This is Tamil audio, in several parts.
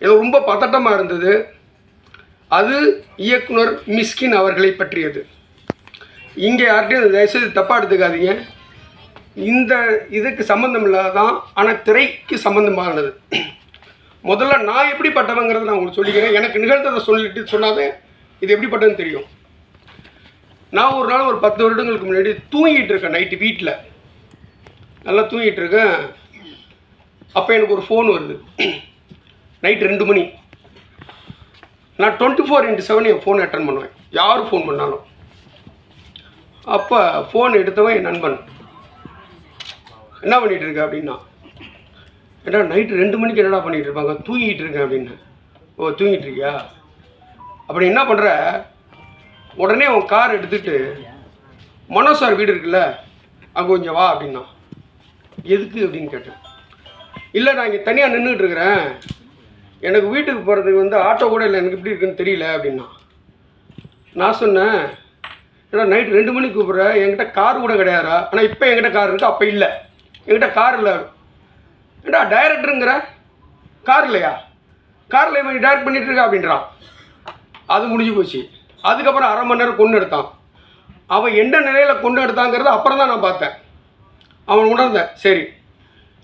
எனக்கு ரொம்ப பதட்டமாக இருந்தது. அது இயக்குனர் மிஸ்கின் அவர்களை பற்றியது. இங்கே யார்கிட்டையும் தயவுசெய்து தப்பாக எடுத்துக்காதீங்க. இந்த இதுக்கு சம்மந்தம் இல்லாதான் ஆனால் திரைக்கு சம்மந்தமானது முதல்ல நான் எப்படிப்பட்டவங்கிறத நான் உங்களுக்கு சொல்லிக்கிறேன். எனக்கு நிகழ்ந்ததை சொல்லிட்டு சொன்னாவே இது எப்படிப்பட்டதுன்னு தெரியும். நான் ஒரு நாள் ஒரு பத்து வருடங்களுக்கு முன்னாடி தூங்கிட்டு இருக்கேன் நைட்டு வீட்டில் நல்லா தூங்கிட்டு இருக்கேன். அப்போ எனக்கு ஒரு ஃபோன் வருது. நைட் ரெண்டு மணி. நான் டுவெண்ட்டி ஃபோர் இன்ட்டு செவன் என் ஃபோன் அட்டன் பண்ணுவேன். யார் ஃபோன் பண்ணாலும். அப்போ ஃபோன் எடுத்தவன் என் நண்பன். என்ன பண்ணிகிட்டு இருக்க அப்படின்னா ஏடா நைட்டு ரெண்டு மணிக்கு என்னடா பண்ணிகிட்டு இருப்பாங்க? தூங்கிட்டு இருக்கேன் அப்படின்னு. ஓ தூங்கிட்டு இருக்கியா? அப்படி என்ன பண்ணுற உடனே உன் கார் எடுத்துகிட்டு மனோ சார் வீடு இருக்குல்ல அங்கே கொஞ்சம் வா அப்படின்னா. எதுக்கு? அப்படின்னு கேட்டேன். இல்லை நான் இங்கே தனியாக நின்றுட்டு இருக்கிறேன். எனக்கு வீட்டுக்கு போகிறதுக்கு வந்து ஆட்டோ கூட இல்லை. எனக்கு எப்படி இருக்குன்னு தெரியல அப்படின்னா. நான் சொன்னேன் ஏடா நைட் ரெண்டு மணிக்கு கூப்பிட்ற? என்கிட்ட கார் கூட கிடையாதா ஆனால் இப்போ என்கிட்ட கார் இருக்குது அப்போ இல்லை. என்கிட்ட கார் இல்லை. ஏடா டைரக்டருங்கிற கார் இல்லையா? காரில் இவன் டைரக்ட் பண்ணிட்டு இருக்கா? அப்படின்றான். அது முடிஞ்சு போச்சு. அதுக்கப்புறம் அரை மணி நேரம் கொண்டு எடுத்தான். அவன் எந்த நிலையில் கொண்டு எடுத்தாங்கிறது அப்புறம் தான் நான் பார்த்தேன். அவன் உணர்ந்தேன் சரி.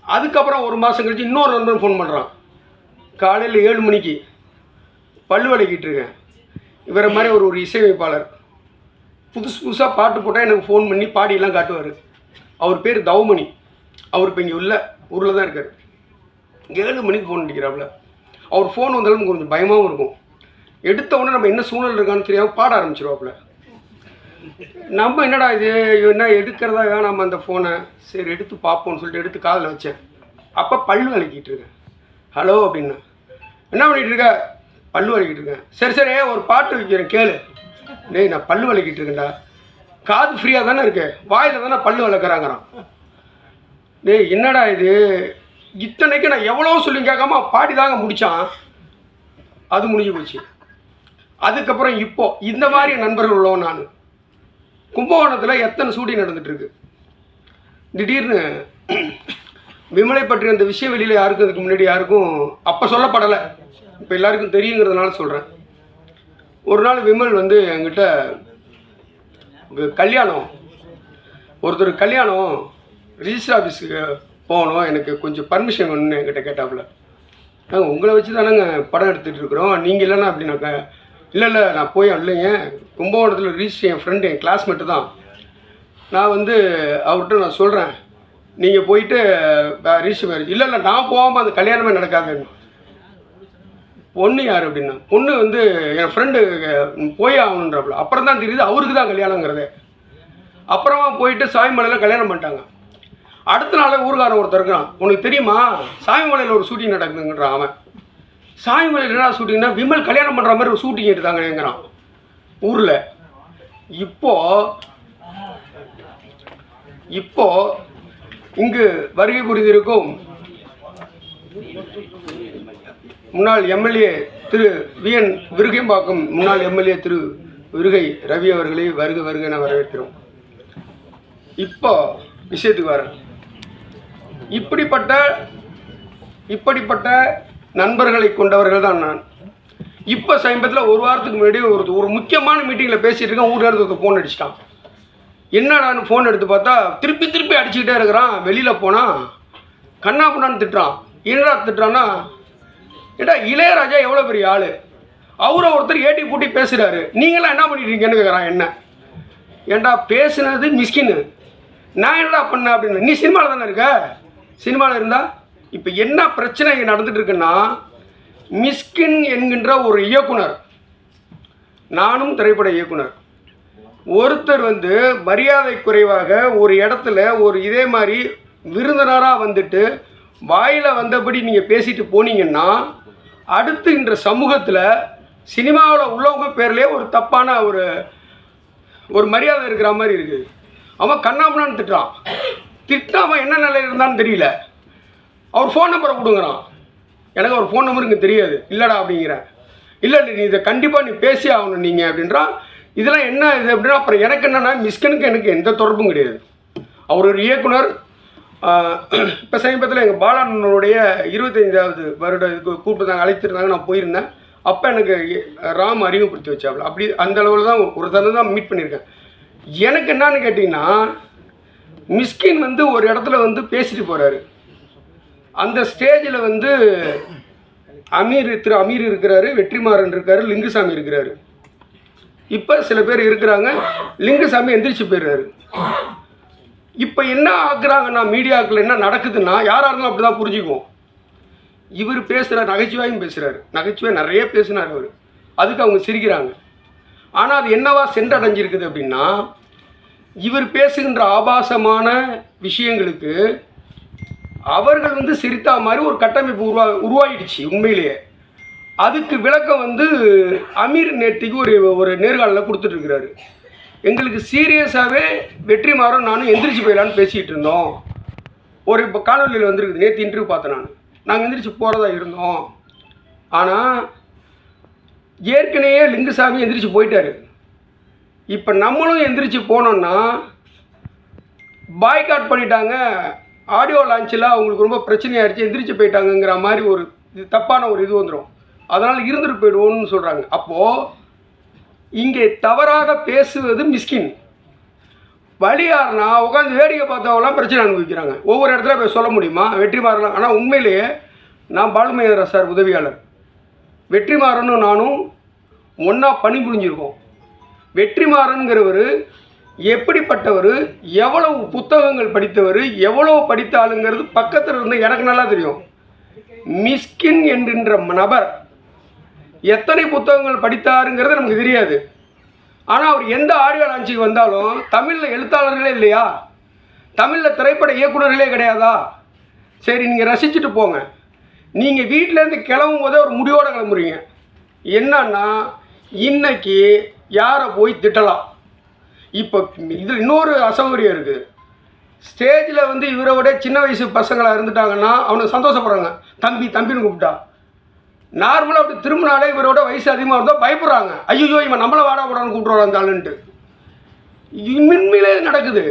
அதுக்கப்புறம் ஒரு மாதம் கழிச்சு இன்னொரு நண்பன் ஃபோன் பண்ணுறான் காலையில் ஏழு மணிக்கு பல்லு விளக்கிட்டு இருக்கேன். இவரை மாதிரி ஒரு ஒரு இசையமைப்பாளர். புதுசு புதுசாக பாட்டு போட்டால் எனக்கு ஃபோன் பண்ணி பாடியெல்லாம் காட்டுவார். அவர் பேர் தவமணி. அவர் இப்போ இங்கே உள்ள ஊரில் தான் இருக்கார். ஏழு மணிக்கு ஃபோன் அடிக்கிறாப்புல. அவர் ஃபோன் வந்தாலும் கொஞ்சம் பயமாகவும் இருக்கும். எடுத்த உடனே நம்ம என்ன சூழ்நிலை இருக்கான்னு தெரியாமல் பாட ஆரம்பிச்சிருவாப்புல. நம்ம என்னடா இது? என்ன எடுக்கிறதா? வேணாம் அந்த ஃபோனை சரி எடுத்து பார்ப்போம்னு சொல்லிட்டு எடுத்து காதில் வச்சேன். அப்போ பல் வலிக்கிட்டு இருக்கேன் ஹலோ அப்படின்னா. என்ன பண்ணிகிட்டு இருக்க? பல்லு வலிக்கிட்டு இருக்கேன். சரி சரி ஒரு பாட்டு வைக்கிறேன் கேளு. டேய் நான் பல்லு வலிக்கிட்டு இருக்கேன்டா. காது ஃப்ரீயாக தானே இருக்கு. வாயில் தானே பல்லு வளர்க்குறாங்கிறான். டேய் என்னடா இது? இத்தனைக்கு நான் எவ்வளோ சொல்லி கேட்காம பாடி தாங்க முடித்தான் அது முடிஞ்சு போச்சு. அதுக்கப்புறம் இப்போ இந்த மாதிரி நண்பர்கள் உள்ளவன் நான். கும்பகோணத்தில் எத்தனை சூடி நடந்துட்டு திடீர்னு விமலை பற்றி அந்த விஷயம் வெளியில் யாருக்கும் அதுக்கு முன்னாடி யாருக்கும் அப்போ சொல்லப்படலை. இப்போ எல்லாருக்கும் தெரியுங்கிறதுனால சொல்கிறேன் ஒரு நாள் விமல் வந்து என்கிட்ட கல்யாணம். ஒருத்தர் கல்யாணம் ரிஜிஸ்டர் ஆஃபீஸுக்கு போகணும். எனக்கு கொஞ்சம் பர்மிஷன் வேணும்னு என்கிட்ட கேட்டாப்புல நாங்கள் உங்களை வச்சு தானேங்க படம் எடுத்துகிட்டு இருக்கிறோம். நீங்கள் இல்லைன்னா அப்படின்னாக்க இல்லை இல்லை நான் போய் இல்லைங்க கும்பகோணத்தில் ரிஜிஸ்டர் என் ஃப்ரெண்டு என் கிளாஸ்மேட்டு தான். நான் வந்து அவர்கிட்ட நான் சொல்கிறேன் நீங்கள் போயிட்டு ரிஜிஸ்டர் மேரேஜ் இல்லை இல்லை நான் போகாமல் அந்த கல்யாணமே நடக்காதுன்னு. பொண்ணு யார் அப்படின்னா பொண்ணு வந்து என் ஃப்ரெண்டு போய் ஆகணுன்றப்பல அப்புறம் தான் தெரியுது அவருக்கு தான் கல்யாணங்கிறது. அப்புறமா போயிட்டு சாமிமலையில் கல்யாணம் பண்ணிட்டாங்க. அடுத்த நாள் ஊர்காரன் ஒருத்தர் இருக்கிறான். உனக்கு தெரியுமா? சாய்மலையில் ஒரு ஷூட்டிங் நடக்குதுங்கிறான் அவன். சாய்மலையில் என்ன ஷூட்டிங்னா விமல் கல்யாணம் பண்ணுற மாதிரி ஒரு ஷூட்டிங் எடுத்தாங்கங்கிறான் ஊரில். இப்போ இப்போது இங்கு வருகை புரிந்திருக்கும் முன்னாள் எம்எல்ஏ திரு விஎன் விருகைம்பாக்கம் முன்னாள் எம்எல்ஏ திரு விருகை ரவி அவர்களை வருக வருக என வரவேற்கிறோம். இப்போ விஷயத்துக்கு வரேன் இப்படிப்பட்ட இப்படிப்பட்ட நண்பர்களை கொண்டவர்கள் தான் நான். இப்போ சமீபத்தில் ஒரு வாரத்துக்கு முன்னாடி ஒரு ஒரு முக்கியமான மீட்டிங்கில் பேசிட்டு இருக்கேன். ஊர் இருந்து ஃபோன் அடிச்சிட்டான். என்னடான்னு ஃபோன் எடுத்து பார்த்தா திருப்பி திருப்பி அடிச்சுக்கிட்டே இருக்கிறான். வெளியில் போனால் கண்ணா புண்ணான்னு திட்டுறான். என்னடா திட்டுறான்னா ஏடா இளையராஜா எவ்வளோ பெரிய ஆள்? அவரை ஒருத்தர் ஏட்டி கூட்டி பேசுகிறாரு நீங்களாம் என்ன பண்ணிட்டு கேட்குறான் என்ன. ஏன்டா பேசுனது மிஸ்கின்னு. நான் என்னடா பண்ணேன் அப்படின்னு. நீ சினிமாவில் தானே இருக்க? சினிமாவில் இருந்தா? இப்போ என்ன பிரச்சனை இங்கே நடந்துட்டு இருக்குன்னா மிஸ்கின் என்கின்ற ஒரு இயக்குனர் நானும் திரைப்பட இயக்குனர் ஒருத்தர் வந்து மரியாதை குறைவாக ஒரு இடத்துல ஒரு இதே மாதிரி விருந்தினராக வந்துட்டு வாயில் வந்தபடி நீங்கள் பேசிட்டு போனீங்கன்னா அடுத்து இன்ற சமூகத்தில் சினிமாவில் உள்ளவங்க பேர்லேயே ஒரு தப்பான ஒரு ஒரு மரியாதை இருக்கிற மாதிரி இருக்குது அவன் கண்ணாமண்ணான்னு திட்டுறான். திட்டாம என்ன நிலையில் இருந்தான்னு தெரியல. அவர் ஃபோன் நம்பரை கொடுங்குறான். எனக்கு அவர் ஃபோன் நம்பர் இங்கே தெரியாது. இல்லைடா அப்படிங்கிறேன் இல்லை நீ இதை கண்டிப்பாக நீ பேசி ஆகணும் நீங்கள் அப்படின்றான். இதெல்லாம் என்ன இது அப்படின்னா அப்புறம் எனக்கு என்னென்னா மிஸ்கனுக்கு எனக்கு எந்த தொடர்பும் கிடையாது. அவர் ஒரு இயக்குனர். இப்போ சமீபத்தில் எங்கள் பாலாண்ணனுடைய இருபத்தைந்தாவது வருட இதுக்கு கூப்பிட்டுருந்தாங்க அழைத்திருந்தாங்க நான் போயிருந்தேன். அப்போ எனக்கு ராம் அறிமுகப்படுத்தி வச்சாப்புல. அப்படி அந்த அளவில் தான் ஒரு தடவை தான் மீட் பண்ணியிருக்கேன். எனக்கு என்னன்னு கேட்டிங்கன்னா மிஸ்கின் வந்து ஒரு இடத்துல வந்து பேசிட்டு போகிறாரு அந்த ஸ்டேஜில் வந்து அமீர் திரு அமீர் இருக்கிறாரு வெற்றிமாறன் இருக்காரு லிங்குசாமி இருக்கிறாரு. இப்போ சில பேர் இருக்கிறாங்க. லிங்குசாமி எந்திரிச்சு போயிடுறாரு. இப்போ என்ன ஆக்குறாங்கன்னா மீடியாக்கள் என்ன நடக்குதுன்னா யாராக இருந்தாலும் அப்படி தான் புரிஞ்சுக்குவோம். இவர் பேசுகிறார் நகைச்சுவையும் பேசுகிறாரு நகைச்சுவை நிறைய பேசினார் அவர். அதுக்கு அவங்க சிரிக்கிறாங்க. ஆனால் அது என்னவா சென்றடைஞ்சிருக்குது அப்படின்னா இவர் பேசுகின்ற ஆபாசமான விஷயங்களுக்கு அவர்கள் வந்து சிரித்தா மாதிரி ஒரு கட்டமைப்பு உருவா உருவாயிடுச்சு உண்மையிலேயே. அதுக்கு விளக்கம் வந்து அமீர் நேத்திக்கு ஒரு ஒரு நேர்காணலில் கொடுத்துட்ருக்கிறாரு எங்களுக்கு சீரியஸாகவே வெற்றி மாறும் நானும் எந்திரிச்சு போயிடலான்னு பேசிகிட்டு இருந்தோம். ஒரு இப்போ காணொலியில் வந்துருக்குது நேற்று இன்டர்வியூ பார்த்தேன் நான். நாங்கள் எந்திரிச்சு போகிறதா இருந்தோம். ஆனால் ஏற்கனவே லிங்குசாமி எந்திரிச்சு போயிட்டாரு. இப்போ நம்மளும் எந்திரிச்சு போனோம்னா பாய்காட் பண்ணிட்டாங்க. ஆடியோ லான்ச்சில் அவங்களுக்கு ரொம்ப பிரச்சனையாகிடுச்சு எந்திரிச்சு போயிட்டாங்கங்கிற மாதிரி ஒரு இது தப்பான ஒரு இது வந்துடும் அதனால் இருந்துட்டு போயிடுவோம்னு சொல்கிறாங்க அப்போது இங்கே தவறாக பேசுவது மிஸ்கின். வழியாருனா உட்காந்து வேடிக்கை பார்த்தவங்களாம் பிரச்சனை அனுபவிக்கிறாங்க. ஒவ்வொரு இடத்துல போய் சொல்ல முடியுமா? வெற்றிமாறலாம் ஆனால் உண்மையிலேயே நான் பாலுமேந்திர சார் உதவியாளர். வெற்றிமாறனும் நானும் ஒன்றா பணிபுரிஞ்சிருக்கோம் வெற்றிமாறன்கிறவர் எப்படிப்பட்டவர் எவ்வளவு புத்தகங்கள் படித்தவர் எவ்வளோ படித்தாலுங்கிறது பக்கத்தில் இருந்து எனக்கு நல்லா தெரியும். மிஸ்கின் என்கின்ற நபர் எத்தனை புத்தகங்கள் படித்தாருங்கிறது நமக்கு தெரியாது. ஆனால் அவர் எந்த ஆடியோ லான்ச்சுக்கு வந்தாலும் தமிழில் எழுத்தாளர்களே இல்லையா? தமிழில் திரைப்பட இயக்குனர்களே கிடையாதா? சரி நீங்கள் ரசிச்சுட்டு போங்க. நீங்கள் வீட்டிலேருந்து கிளம்பும் போதே ஒரு முடிவோடு கிளம்புறீங்க. என்னன்னா இன்னைக்கு யாரை போய் திட்டலாம்? இப்போ இதில் இன்னொரு அசௌகரியம் இருக்குது. ஸ்டேஜில் வந்து இவரை விட சின்ன வயசு பசங்களாக இருந்துட்டாங்கன்னா அவனை சந்தோஷப்படுறாங்க. தம்பி தம்பின்னு கூப்பிட்டா. நார்மலாக அப்படி திரும்பினாலே இவரோட வயசு அதிகமாக இருந்தால் பயப்படுறாங்க. ஐயோ இவன் நம்மளை வாடா போடான்னு கூப்பிட்றான் அந்த ஆளுன்ட்டு நடக்குது.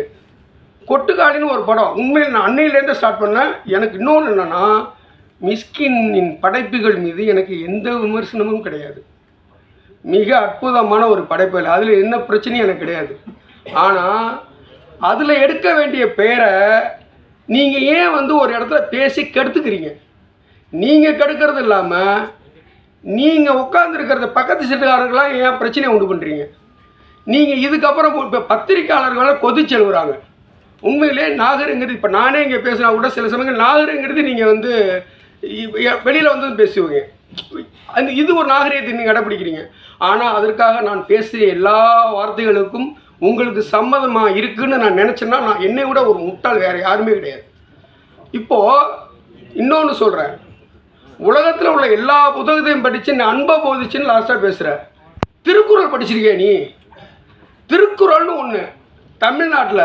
கொட்டுக்காளின்னு ஒரு படம். உண்மையில் நான் அன்னையிலேருந்து ஸ்டார்ட் பண்ணேன். எனக்கு இன்னொன்று என்னென்னா மிஸ்கினின் படைப்புகள் மீது எனக்கு எந்த விமர்சனமும் கிடையாது. மிக அற்புதமான ஒரு படைப்பு. அதில் என்ன பிரச்சனையும் எனக்கு கிடையாது. ஆனால் அதில் எடுக்க வேண்டிய பெயரை நீங்கள் ஏன் வந்து ஒரு இடத்துல பேசி கெடுத்துக்கிறீங்க? நீங்கள் கெடுக்கிறது இல்லாமல் நீங்கள் உட்காந்துருக்கிறத பக்கத்து சீட்டுக்காரர்களாம் ஏன் பிரச்சனையை உண்டு பண்ணுறீங்க நீங்கள் இதுக்கப்புறம் இப்போ பத்திரிக்கையாளர்களை கொதிச்சு எழுவுறாங்க உண்மையிலே நாகருங்கிறது இப்போ நானே இங்கே பேசினா கூட சில சமயங்கள் நாகருங்கிறது நீங்கள் வந்து வெளியில் வந்து பேசுவீங்க. அந்த இது ஒரு நாகரீகத்தை நீங்கள் கடைப்பிடிக்கிறீங்க. ஆனால் அதற்காக நான் பேசிய எல்லா வார்த்தைகளுக்கும் உங்களுக்கு சம்மதமாக இருக்குன்னு நான் நினச்சேன்னா நான் என்னை விட ஒரு முட்டாள் வேறு யாருமே கிடையாது. இப்போது இன்னொன்று சொல்கிறேன் உலகத்தில் உள்ள எல்லா புத்தகத்தையும் படித்து நான் அன்பை போதிச்சுன்னு லாஸ்ட்டாக பேசுகிற திருக்குறள் படிச்சிருக்கியா நீ? திருக்குறள்னு ஒன்று தமிழ்நாட்டில்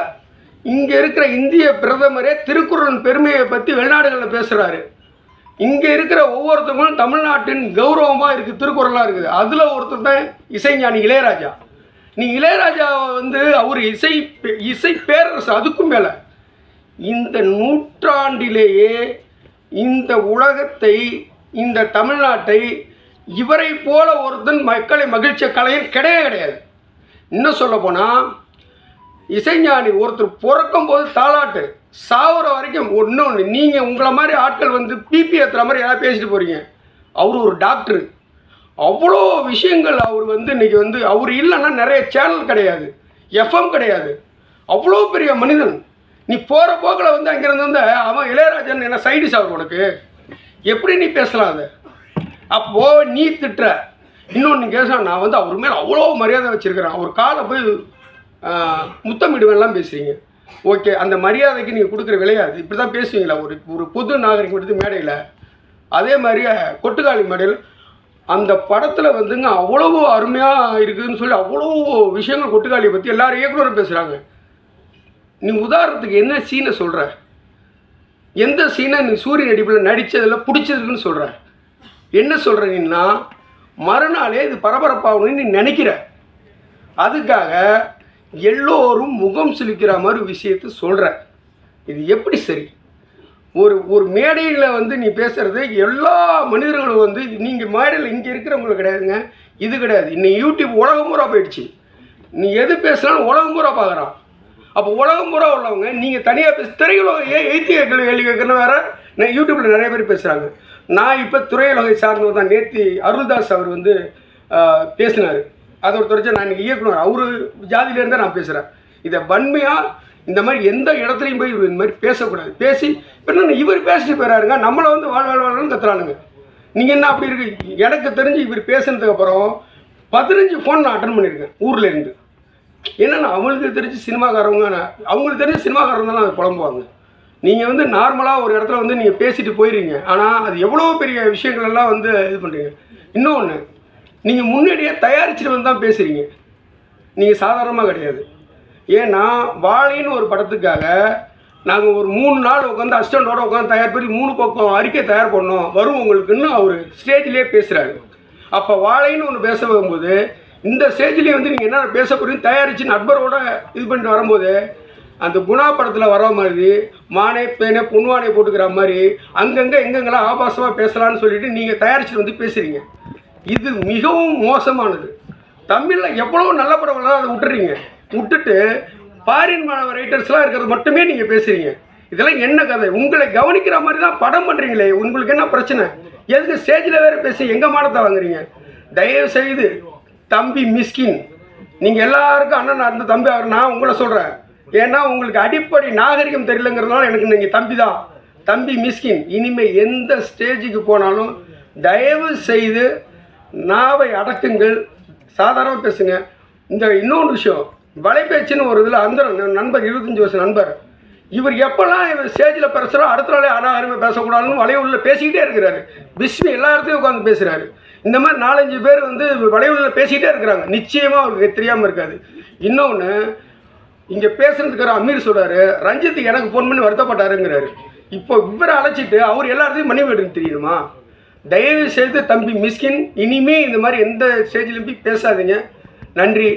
இங்கே இருக்கிற இந்திய பிரதமரே திருக்குறளின் பெருமையை பற்றி வெளிநாடுகளில் பேசுகிறாரு இங்கே இருக்கிற ஒவ்வொருத்தவங்களும் தமிழ்நாட்டின் கௌரவமாக இருக்குது திருக்குறளாக இருக்குது. அதில் ஒருத்தர் தான் இசைஞானி இளையராஜா. நீ இளையராஜாவை வந்து அவர் இசை இசை பேரரசு அதுக்கும் மேலே. இந்த நூற்றாண்டிலேயே இந்த உலகத்தை இந்த தமிழ்நாட்டை இவரை போல ஒருத்தன் மக்களை மகிழ்ச்சிய கலைஞர் கிடையவே கிடையாது. இன்னும் சொல்ல போனால் இசைஞானி ஒருத்தர் பிறக்கும் போது தாளாட்டு சாவுற வரைக்கும் ஒன்று நீங்கள் உங்களை மாதிரி ஆட்கள் வந்து பிபி ஏற்றுற மாதிரி யாராவது பேசிட்டு போகிறீங்க அவர் ஒரு டாக்டரு. அவ்வளோ விஷயங்கள் அவர் வந்து இன்றைக்கி வந்து அவர் இல்லைன்னா நிறைய சேனல் கிடையாது எஃப்எம் கிடையாது. அவ்வளோ பெரிய மனிதன். நீ போகிற போக்கில் வந்து அங்கேருந்து வந்து அவன் இளையராஜன் என்ன சைடிஸ் அவர் உனக்கு? எப்படி நீ பேசலாம் அதை? அப்போது நீ திட்டுற. இன்னொன்று கேச நான் வந்து அவர் மேலே அவ்வளோ மரியாதை வச்சுருக்கிறேன். அவர் காலை போய் முத்தமிடுவேன்லாம் பேசுகிறீங்க ஓகே அந்த மரியாதைக்கு நீங்கள் கொடுக்குற விளையாது இப்படி தான் பேசுவீங்களா? ஒரு ஒரு பொது நாகரிகம் எடுத்து மேடையில். அதே மாதிரி கொட்டுக்காளி மேடையில் அந்த படத்தில் வந்துங்க அவ்வளவு அருமையாக இருக்குதுன்னு சொல்லி அவ்வளோ விஷயங்கள் கொட்டுக்காளியை பற்றி எல்லாரும் இயக்குனரும் பேசுகிறாங்க நீ உதாரணத்துக்கு என்ன சீனை சொல்கிற எந்த சீனை நீ சூரியன் அடிப்பில் நடித்ததில் பிடிச்சதுன்னு சொல்கிற என்ன சொல்கிறீங்கன்னா மறுநாளே இது பரபரப்பாகணும்னு நீ நினைக்கிற. அதுக்காக எல்லோரும் முகம் சிலிக்கிற மாதிரி விஷயத்தை சொல்கிற இது எப்படி சரி? ஒரு ஒரு மேடையில் வந்து நீ பேசுறது எல்லா மனிதர்களும் வந்து நீங்கள் மேடையில் இங்கே இருக்கிறவங்களுக்கு கிடையாதுங்க. இது கிடையாது. இன்னைக்கு யூடியூப் உலகம் பூரா போயிடுச்சு. நீ எது பேசினாலும் உலகம் பூரா பார்க்குறான் அப்போ உலகம் பூரா உள்ளவங்க நீங்கள் தனியாக பேச திரையுலகம் ஏன் எய்த்தி கேள்வி கேள்வி கேட்கணும் வேற நான் யூடியூப்பில் நிறைய பேர் பேசுகிறாங்க நான் இப்போ துறையுலகை சார்ந்தவர் தான். நேத்தி அருள்தாஸ் அவர் வந்து பேசினார். அதை ஒரு துறைச்சா நான் இன்றைக்கி இயக்குனர். அவர் ஜாதியிலேருந்து நான் பேசுகிறேன் இதை வன்மையாக இந்த மாதிரி எந்த இடத்துலையும் போய் இவர் இந்த மாதிரி பேசக்கூடாது. பேசி இப்போ இவர் பேசிட்டு போயிறாருங்க. நம்மளை வந்து வாழ் வாழ் வாழ்னு கத்துறானுங்க. நீங்கள் என்ன அப்படி இருக்கு? எனக்கு தெரிஞ்சு இவர் பேசுனதுக்கப்புறம் பதினஞ்சு ஃபோன் நான் அட்டன் பண்ணியிருக்கேன் ஊர்லேருந்து என்னென்னா அவங்களுக்கு தெரிஞ்சு சினிமாக்காரவங்க அவங்களுக்கு தெரிஞ்ச சினிமாக்காரங்க தான் அது புலம்புவாங்க. நீங்கள் வந்து நார்மலாக ஒரு இடத்துல வந்து நீங்கள் பேசிட்டு போயிடுறீங்க ஆனால் அது எவ்வளோ பெரிய விஷயங்களெல்லாம் வந்து இது பண்ணுறீங்க இன்னொன்று நீங்கள் முன்னாடியே தயாரிச்சுட்டு வந்து தான் பேசுகிறீங்க நீங்கள் சாதாரணமாக கிடையாது. ஏன்னா வாழைன்னு ஒரு படத்துக்காக நாங்கள் ஒரு மூணு நாள் உட்காந்து அஸ்டண்டோடு உட்காந்து தயார் பண்ணி மூணு பக்கம் அறிக்கை தயார் பண்ணோம். வரும் உங்களுக்குன்னு அவர் ஸ்டேஜ்லேயே பேசுகிறாரு அப்போ வாழைன்னு ஒன்று பேச வரும்போது இந்த ஸ்டேஜ்லேயே வந்து நீங்கள் என்ன பேச தயாரித்து நண்பரோட இது பண்ணிட்டு வரும்போது அந்த குணா படத்தில் வர மாதிரி மானே பேனே பொன்வானே போட்டுக்கிற மாதிரி அங்கங்கே எங்கெங்கெல்லாம் ஆபாசமாக பேசலாம்னு சொல்லிட்டு நீங்கள் தயாரிச்சுட்டு வந்து பேசுகிறீங்க இது மிகவும் மோசமானது. தமிழில் எவ்வளோ நல்ல படம் வரலாம் அதை விட்டுறீங்க. விட்டுட்டு ஃபாரின் ரைட்டர்ஸ்லாம் இருக்கிறது மட்டுமே நீங்கள் பேசுகிறீங்க இதெல்லாம் என்ன கதை? உங்களை கவனிக்கிற மாதிரி தான் படம் பண்ணுறீங்களே உங்களுக்கு என்ன பிரச்சனை? எதுக்கு ஸ்டேஜில் வேறு பேசி எங்கள் மானத்தை வாங்குறீங்க? தயவு செய்து தம்பி மிஸ்கின். நீங்கள் எல்லாருக்கும் அண்ணன் இருந்த தம்பி அவர் நான் உங்களை சொல்கிறேன் ஏன்னா உங்களுக்கு அடிப்படை நாகரிகம் தெரியலங்கிறதுனால எனக்கு நீங்கள் தம்பி தான் தம்பி மிஸ்கின் இனிமேல் எந்த ஸ்டேஜுக்கு போனாலும் தயவு செய்து நாவை அடக்குங்கள். சாதாரணமாக பேசுங்க. இந்த இன்னொன்று விஷயம் வலைபேச்சுன்னு ஒரு இதில் அந்த நண்பர் இருபத்தஞ்சி வருஷம் நண்பர். இவர் எப்போல்லாம் இவர் ஸ்டேஜில் பேசுகிறோ அடுத்த நாளே அனாகரமே பேசக்கூடாதுன்னு வலையுள்ள பேசிக்கிட்டே இருக்கிறாரு. விஸ்வி எல்லா இடத்துலையும் உட்காந்து பேசுகிறாரு இந்த மாதிரி நாலஞ்சு பேர் வந்து வலையுள்ள பேசிக்கிட்டே இருக்கிறாங்க. நிச்சயமாக அவருக்கு தெரியாமல் இருக்காது. இன்னொன்று இங்கே பேசுகிறதுக்கிற அமீர் சொல்கிறாரு ரஞ்சித்து எனக்கு ஃபோன் பண்ணி வருத்தப்பட்டாருங்கிறாரு. இப்போ இவரை அழைச்சிட்டு அவர் எல்லா இடத்தையும் மணி வீடுன்னு தெரியுமா? தயவு செய்து தம்பி மிஸ்கின் இனிமே இந்த மாதிரி எந்த ஸ்டேஜ்லையும் போய் பேசாதீங்க. நன்றி.